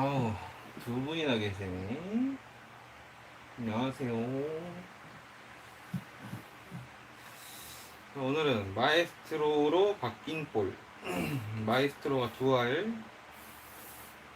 아우, 두 분이나 계시네. 안녕하세요. 오늘은 마에스트로로 바뀐 볼. 마에스트로가 두 알,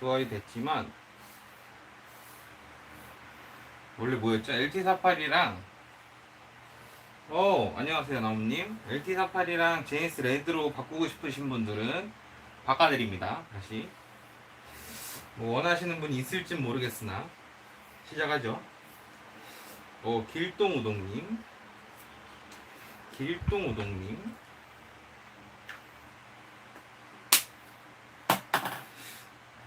두 알이 됐지만, 원래 뭐였죠? LT48이랑, 어, 안녕하세요, 나무님. LT48이랑 제니스 레드로 바꾸고 싶으신 분들은 바꿔드립니다. 다시. 뭐 원하시는 분이 있을진 모르겠으나 시작하죠. 어 길동우동님, 길동우동님,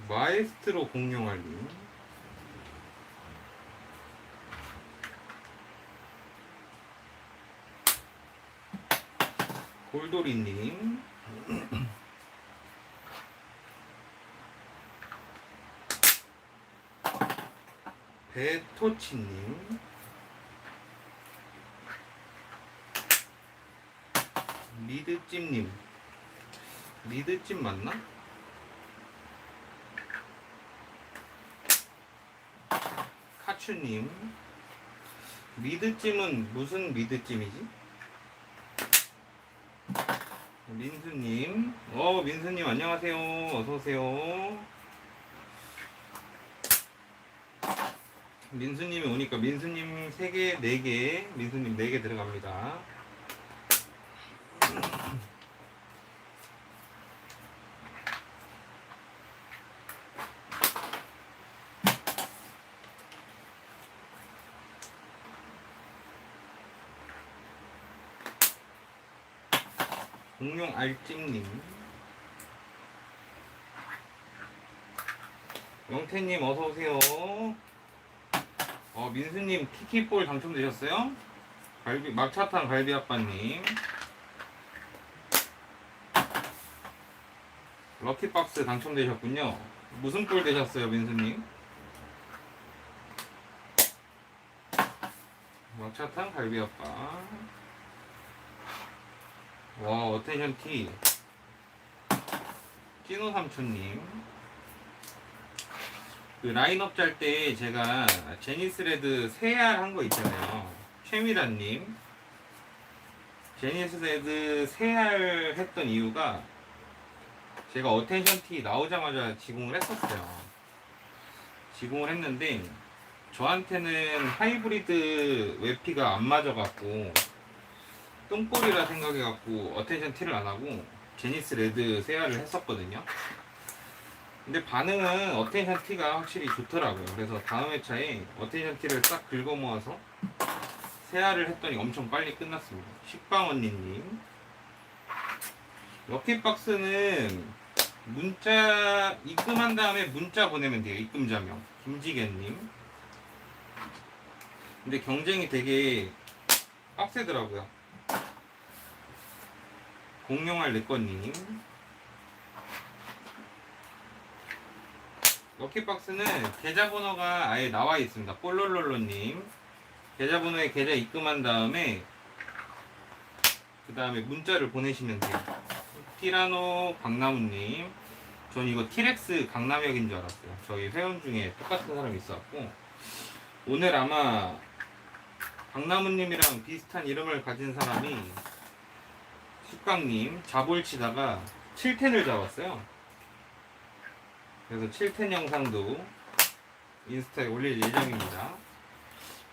마에스트로 공룡알님, 골돌이님. 배토치님. 미드찜님. 미드찜 맞나? 카츄님. 미드찜은 무슨 미드찜이지? 민수님. 어 민수님 안녕하세요. 어서오세요 민수님이 오니까 민수님 3개, 4개, 민수님 4개 들어갑니다. 공룡 알찜님 영태님 어서오세요 어, 민수님 키키볼 당첨되셨어요? 갈비, 막차탕 갈비 아빠님. 럭키박스 당첨되셨군요. 무슨 볼 되셨어요, 민수님? 막차탕 갈비 아빠. 와, 어텐션 티. 찐호 삼촌님. 그 라인업 짤 때 제가 제니스 레드 세알 한 거 있잖아요. 최미란님. 제니스 레드 세알 했던 이유가 제가 어텐션 티 나오자마자 지공을 했었어요. 지공을 했는데 저한테는 하이브리드 웨피가 안 맞아갖고 똥볼이라 생각해갖고 어텐션 티를 안 하고 제니스 레드 세알을 했었거든요. 근데 반응은 어텐션 티가 확실히 좋더라고요. 그래서 다음 회차에 어텐션 티를 딱 긁어 모아서 세알을 했더니 엄청 빨리 끝났습니다. 식빵 언니님. 럭키박스는 문자 입금한 다음에 문자 보내면 돼요. 입금자명. 김지견님. 근데 경쟁이 되게 빡세더라고요. 공룡할 내꺼님. 럭키박스는 계좌번호가 아예 나와 있습니다. 볼롤롤로님 계좌번호에 계좌 입금한 다음에 그 다음에 문자를 보내시면 돼요. 티라노 강나무님 전 이거 티렉스 강남역인 줄 알았어요. 저희 회원 중에 똑같은 사람이 있었고 오늘 아마 강나무님이랑 비슷한 이름을 가진 사람이 숙강님 자볼 치다가 7텐을 잡았어요. 그래서 7텐 영상도 인스타에 올릴 예정입니다.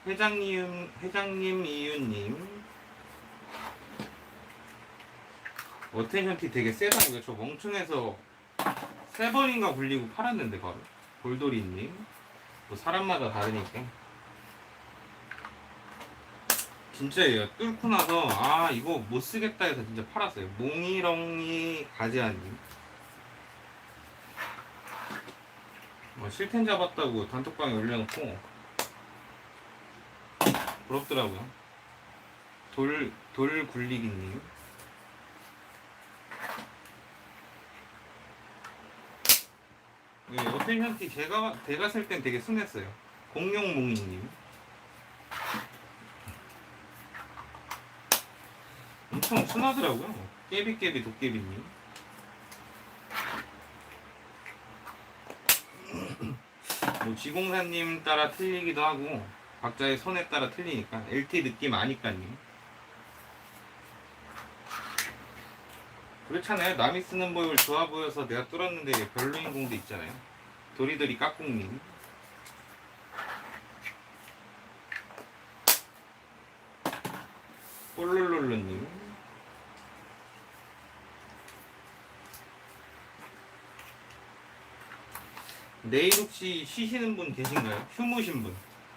회장님, 회장님 이유님. 어텐션 티 되게 세다고요. 저 멍청해서 세 번인가 굴리고 팔았는데 바로. 골돌이님. 뭐 사람마다 다르니까. 진짜예요. 뚫고 나서 아 이거 못 쓰겠다 해서 진짜 팔았어요. 몽이렁이 가지아님. 뭐 실텐 잡았다고 단톡방에 올려놓고 부럽더라고요. 돌, 돌 굴리기님. 네, 어텐션티 제가, 제가 쓸 땐 되게 순했어요. 공룡몽이님. 엄청 순하더라고요. 깨비깨비 도깨비님. 뭐 지공사님 따라 틀리기도 하고 각자의 손에 따라 틀리니까 LT 느낌 아니까님. 그렇잖아요. 남이 쓰는 법을 좋아 보여서 내가 뚫었는데 별로인 공도 있잖아요. 도리도리 깍꿍님. 꼴롤롤로님 내일 혹시 쉬시는 분 계신가요? 휴무신 분.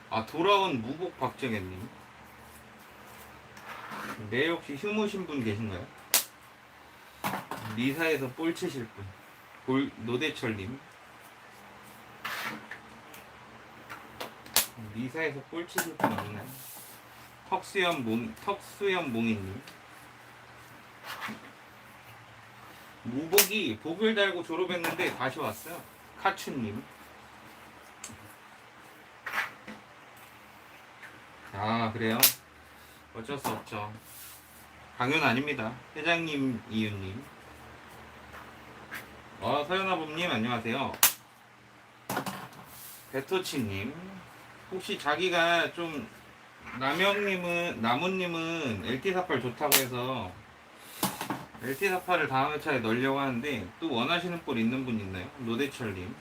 아 돌아온 무복 박정현님. 내일 혹시 휴무신 분 계신가요? 리사에서 볼 치실 분. 볼 노대철님. 리사에서 볼 치실 분 없나요? 턱수염 몽 턱수염 몽이님. 무복이 복을 달고 졸업했는데 다시 왔어요. 카츠님. 아, 그래요? 어쩔 수 없죠. 강연 아닙니다. 회장님, 이윤님. 어, 서연아범님, 안녕하세요. 베토치님. 혹시 자기가 좀, 남영님은, 나무님은 LT48 좋다고 해서 LT48을 다음 회차에 넣으려고 하는데 또 원하시는 볼 있는 분 있나요? 노대철님.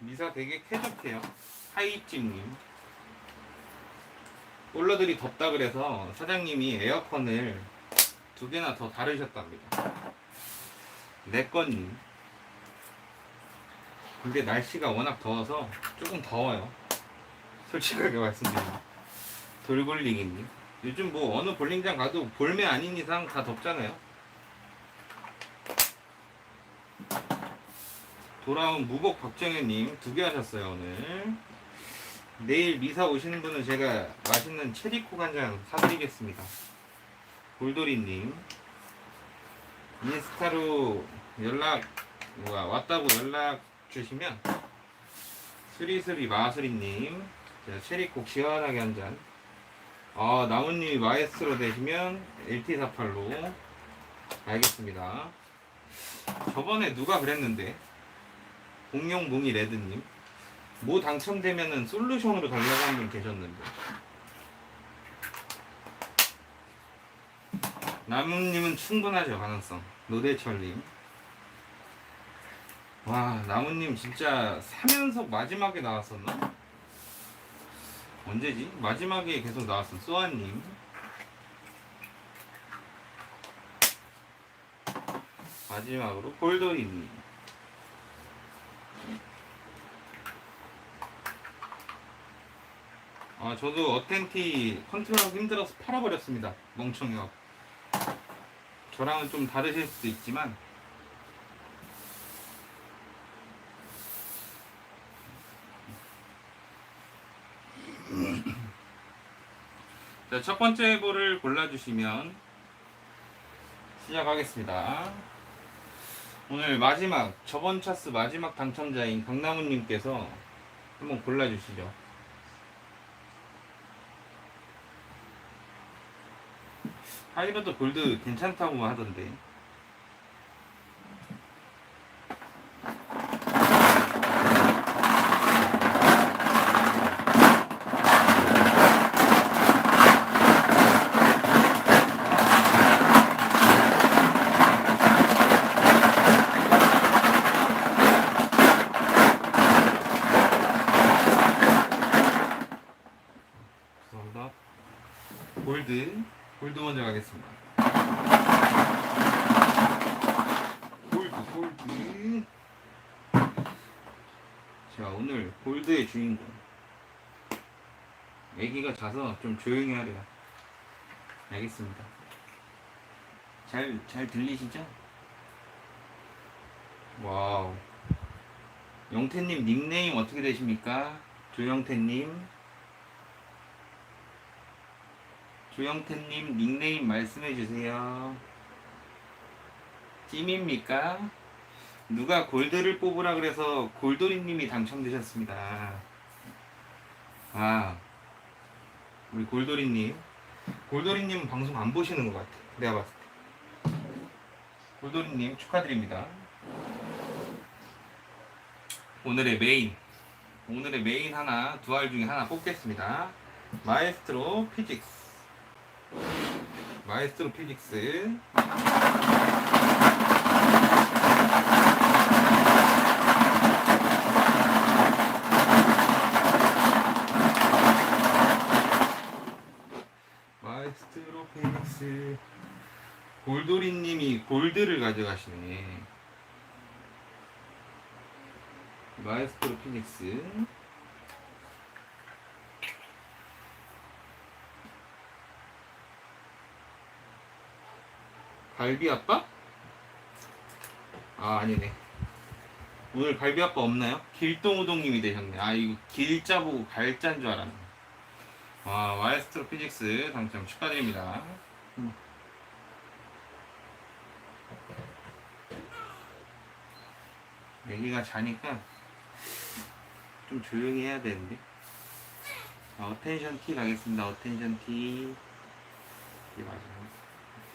미사 되게 쾌적해요. 하이찜님. 볼러들이 덥다 그래서 사장님이 에어컨을 두 개나 더 다르셨답니다. 내꺼님. 근데 날씨가 워낙 더워서 조금 더워요. 솔직하게 말씀드리면. 돌굴리기님 요즘 뭐 어느 볼링장 가도 볼매 아닌 이상 다 덥잖아요. 돌아온 무복 박정현님 두 개 하셨어요 오늘. 내일 미사 오시는 분은 제가 맛있는 체리콕 한잔 사드리겠습니다. 골돌이님 인스타로 연락 뭐야 왔다고 연락 주시면 수리수리 마수리님 제가 체리콕 시원하게 한 잔. 아, 나무님이 마에스로 되시면 LT48로. 알겠습니다. 저번에 누가 그랬는데? 공룡몽이 레드님. 뭐 당첨되면은 솔루션으로 달라고 한 분 계셨는데. 나무님은 충분하죠 가능성. 노대철님. 와 나무님 진짜 3연속 마지막에 나왔었나? 언제지? 마지막에 계속 나왔어. 쏘아님. 마지막으로 골돌이님. 아, 저도 어텐티 컨트롤하기 힘들어서 팔아버렸습니다. 멍청이가. 저랑은 좀 다르실 수도 있지만, 자, 첫 번째 볼을 골라주시면 시작하겠습니다. 오늘 마지막, 저번 차스 마지막 당첨자인 강나무님께서 한번 골라주시죠. 하이로드 골드 괜찮다고 하던데. 죄송합니다. 골드, 골드 먼저 가겠습니다. 골드, 골드. 자, 오늘 골드의 주인공. 애기가 자서 좀 조용히 하래요. 알겠습니다. 잘, 잘 들리시죠? 와우. 영태님 닉네임 어떻게 되십니까? 조영태님. 조영태님 닉네임 말씀해 주세요. 찜입니까? 누가 골드를 뽑으라 그래서 골돌이님이 당첨되셨습니다. 아, 우리 골돌이님. 골돌이님 방송 안 보시는 것 같아. 내가 봤을 때. 골돌이님 축하드립니다. 오늘의 메인 오늘의 메인 하나 두 알 중에 하나 뽑겠습니다 마에스트로 피직스 마에스트로 피직스 마에스트로 피직스 골드를 가져가시네. 마에스트로 피닉스. 갈비 아빠? 아 아니네. 오늘 갈비 아빠 없나요? 길동우동님이 되셨네. 아 이거 길자 보고 갈자인 줄 알았네. 와 마에스트로 피직스 당첨 축하드립니다 애기가 자니까 좀 조용히 해야 되는데. 자, 어텐션 티 가겠습니다. 어텐션 티. 이게 맞아요.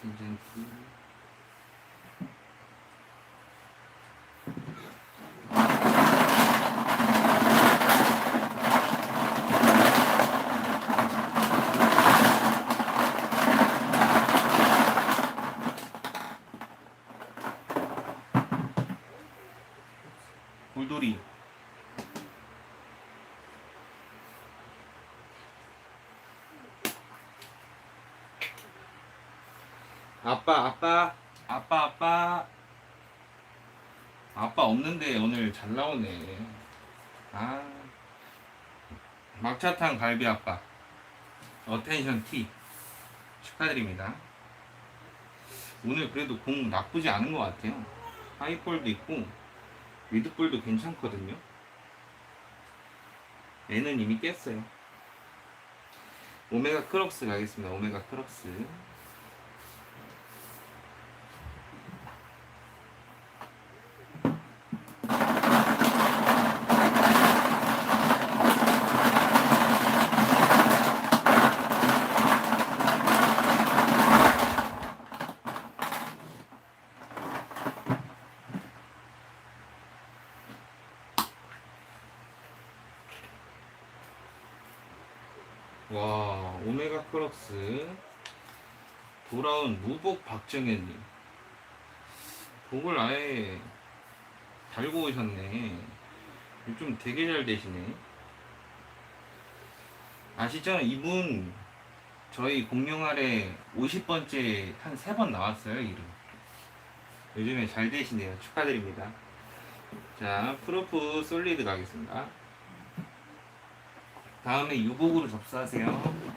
어텐션 티. 골돌이. 아빠, 아빠, 아빠, 아빠. 아빠 없는데 오늘 잘 나오네. 아. 막차탕 갈비 아빠. 어텐션 T. 축하드립니다. 오늘 그래도 공 나쁘지 않은 것 같아요. 하이볼도 있고, 미드볼도 괜찮거든요. 얘는 이미 깼어요. 오메가 크럭스 가겠습니다. 오메가 크럭스. 와, 크럭스. 돌아온 무복 박정현님. 복을 아예 달고 오셨네. 요즘 되게 잘 되시네. 아시죠? 이분 저희 공룡 아래 50번째 한세번 나왔어요, 이름. 요즘에 잘 되시네요. 축하드립니다. 자, 프로프 솔리드 가겠습니다. 다음에 유복으로 접수하세요.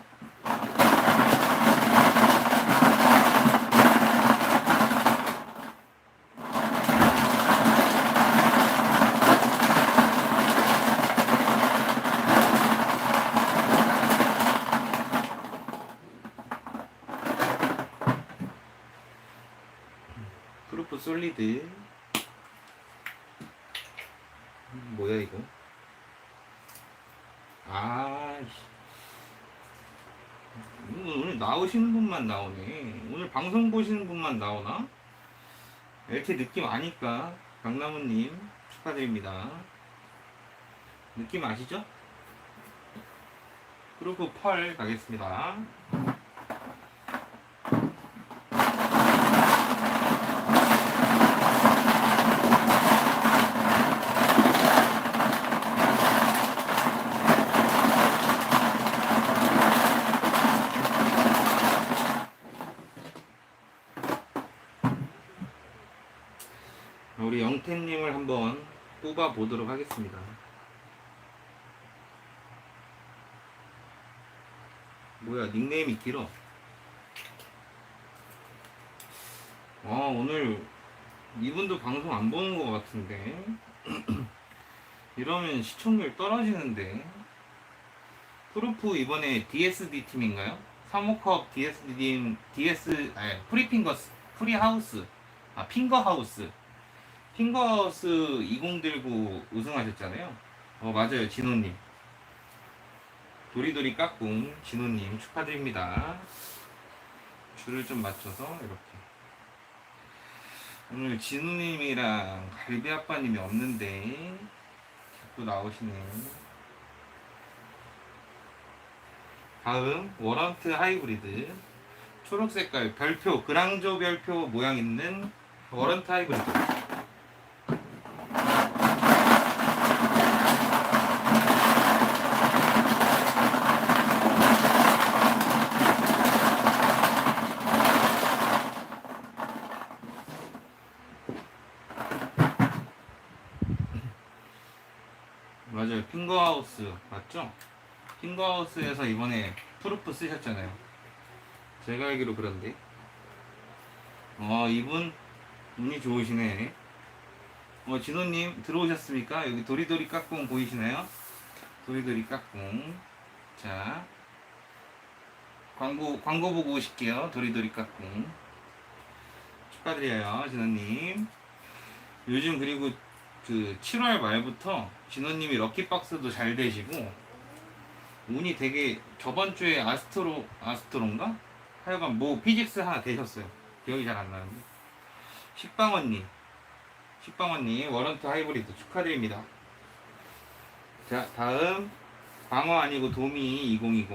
프로프 솔리드. 음, 뭐야 이거? 아, 씨. 오늘, 나오시는 분만 나오네. 오늘 방송 보시는 분만 나오나? 이렇게 느낌 아니까 강나무님 축하드립니다. 느낌 아시죠? 그리고 펄 가겠습니다. 우리 영태님을 한번 뽑아 보도록 하겠습니다. 뭐야 닉네임이 길어. 아 오늘 이분도 방송 안 보는 것 같은데 이러면 시청률 떨어지는데 프로프 이번에 DSD 팀인가요? 사모컵 DSD 팀 DS 아니 프리핑거스 프리하우스 아 핑거하우스 핑거스 20 들고 우승하셨잖아요. 어 맞아요 진호님. 도리도리 까꿍 진호님 축하드립니다. 줄을 좀 맞춰서 이렇게. 오늘 진호님이랑 갈비 아빠님이 없는데 또 나오시네. 다음 워런트 하이브리드 초록 색깔 별표 그랑조 별표 모양 있는 워런트 하이브리드. 맞아요. 핑거하우스 맞죠? 핑거하우스에서 이번에 프루프 쓰셨잖아요. 제가 알기로 그런데. 어 이분 운이 좋으시네. 어 진호님 들어오셨습니까? 여기 도리도리 까꿍 보이시나요? 도리도리 까꿍. 자 광고 광고 보고 오실게요. 도리도리 까꿍. 축하드려요, 진호님. 요즘 그리고 그 7월 말부터 진호님이 럭키박스도 잘 되시고 운이 되게 저번 주에 아스트로 아스트로인가? 하여간 뭐 피직스 하나 되셨어요. 기억이 잘 안 나는데. 식빵 언니. 식빵 언니 워런트 하이브리드 축하드립니다. 자 다음. 방어 아니고 도미 2020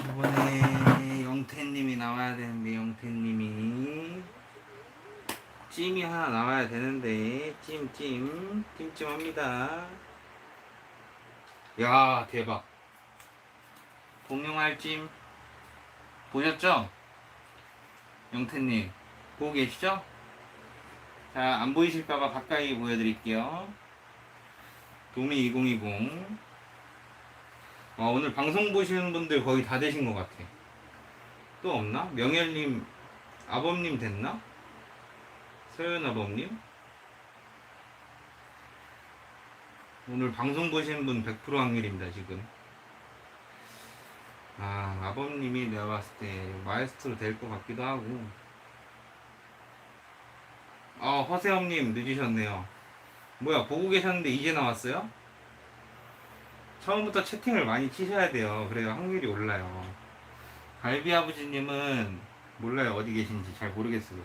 이번에 영태님이 나와야 되는데 영태님이 찜이 하나 나와야 되는데 찜찜 찜찜합니다 야 대박 공룡알 찜 보셨죠? 영태님 보고 계시죠? 자 안 보이실까봐 가까이 보여드릴게요 도미 2020 아, 오늘 방송 보시는 분들 거의 다 되신 것 같아. 또 없나? 명열님, 아범님 됐나? 서현 아범님? 오늘 방송 보시는 분100% 확률입니다, 지금. 아, 아범님이 내가 봤을 때 마에스트로 될 것 같기도 하고. 아, 허세엄님 늦으셨네요. 뭐야, 보고 계셨는데 이제 나왔어요? 처음부터 채팅을 많이 치셔야 돼요. 그래야 확률이 올라요. 갈비 아버지님은 몰라요. 어디 계신지 잘 모르겠어요.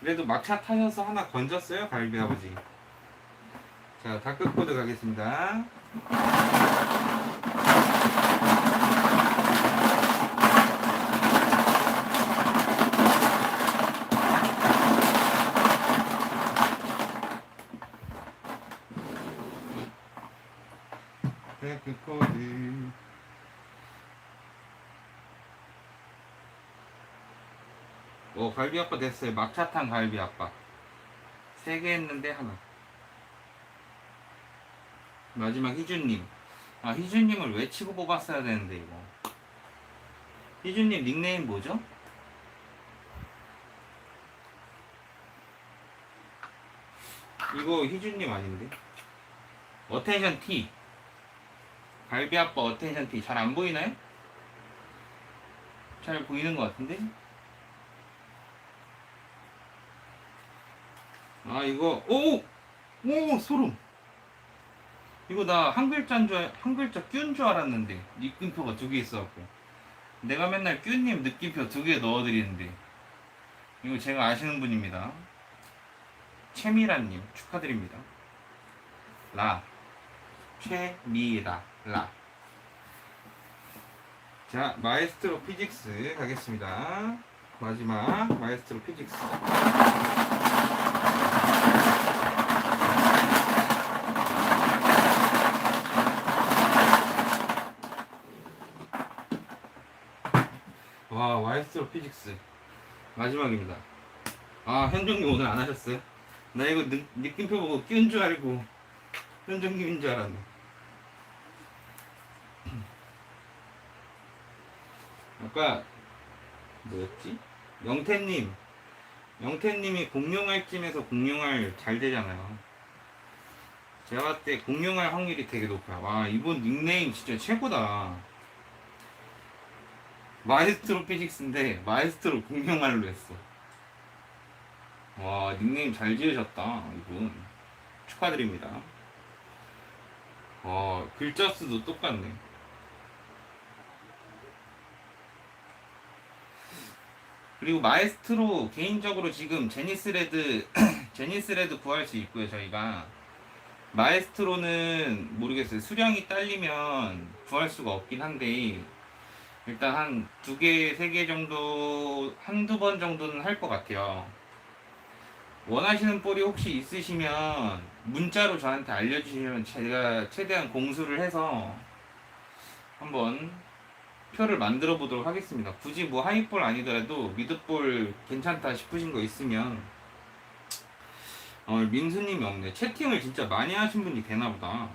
그래도 막차 타셔서 하나 건졌어요. 갈비 아버지. 자, 다크코드 가겠습니다. 다크코드. 오, 갈비 아빠 됐어요. 막차 탄 갈비 아빠. 세 개 했는데 하나. 마지막 희준님. 아, 희준님을 외치고 뽑았어야 되는데, 이거. 희준님 닉네임 뭐죠? 이거 희준님 아닌데? 어텐션 T. 갈비 아빠 어텐션 T. 잘 안 보이나요? 잘 보이는 것 같은데? 아 이거 오! 오 소름 이거 나 한 글자인 줄, 한 글자 뀨인 줄 알았는데 느낌표가 두 개 있어갖고. 내가 맨날 뀨님 느낌표 두 개 넣어드리는데. 이거 제가 아시는 분입니다. 최미라님 축하드립니다. 라. 최미라 라. 자, 마에스트로 피직스 가겠습니다. 마지막 마에스트로 피직스. 와, 마에스트로 피직스. 마지막입니다. 아, 현종님 오늘 안 하셨어요? 나 이거 느, 느낌표 보고 끼운 줄 알고 현종님인 줄 알았네. 아까 뭐였지? 영태님 영태님이 공룡알 찜에서 공룡알 잘 되잖아요 제가 봤을 때 공룡할 확률이 되게 높아요. 와, 이분 닉네임 진짜 최고다. 마에스트로 피직스인데 마에스트로 공룡할로 했어. 와, 닉네임 잘 지으셨다, 이분. 축하드립니다. 와, 글자 수도 똑같네. 그리고 마에스트로 개인적으로 지금 제니스레드 제니스레드 구할 수 있고요 저희가 마에스트로는 모르겠어요 수량이 딸리면 구할 수가 없긴 한데 일단 한 두 개, 세 개 정도 한두 번 정도는 할 것 같아요 원하시는 볼이 혹시 있으시면 문자로 저한테 알려주시면 제가 최대한 공수를 해서 한번 표를 만들어 보도록 하겠습니다. 굳이 뭐 하이볼 아니더라도 미드볼 괜찮다 싶으신 거 있으면 어, 민수님이 없네. 채팅을 진짜 많이 하신 분이 되나 보다.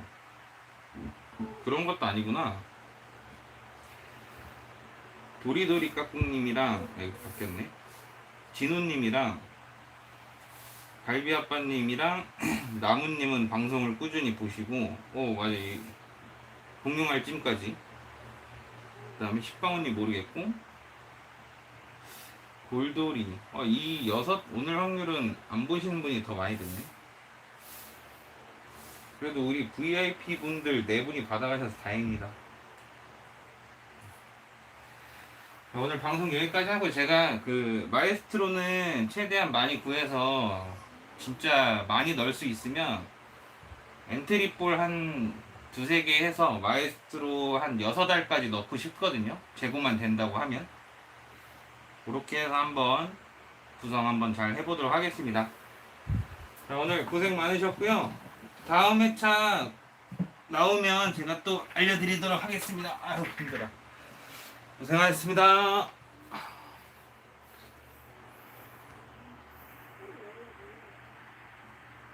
그런 것도 아니구나. 도리도리 까꿍님이랑 아, 바뀌었네. 진우님이랑 갈비아빠님이랑 나무님은 방송을 꾸준히 보시고, 오 맞아, 이 공룡할 찜까지. 그 다음에 식빵언니 모르겠고 골돌이 어, 이 여섯 오늘 확률은 안 보시는 분이 더 많이 됐네 그래도 우리 VIP 분들 네 분이 받아가셔서 다행입니다 오늘 방송 여기까지 하고 제가 그 마에스트로는 최대한 많이 구해서 진짜 많이 넣을 수 있으면 엔트리볼 한 두세 개 해서 마에스트로 한 여섯 알까지 넣고 싶거든요. 재고만 된다고 하면. 그렇게 해서 한번 구성 한번 잘 해보도록 하겠습니다. 자, 오늘 고생 많으셨고요. 다음 회차 나오면 제가 또 알려드리도록 하겠습니다. 아유, 힘들어. 고생하셨습니다.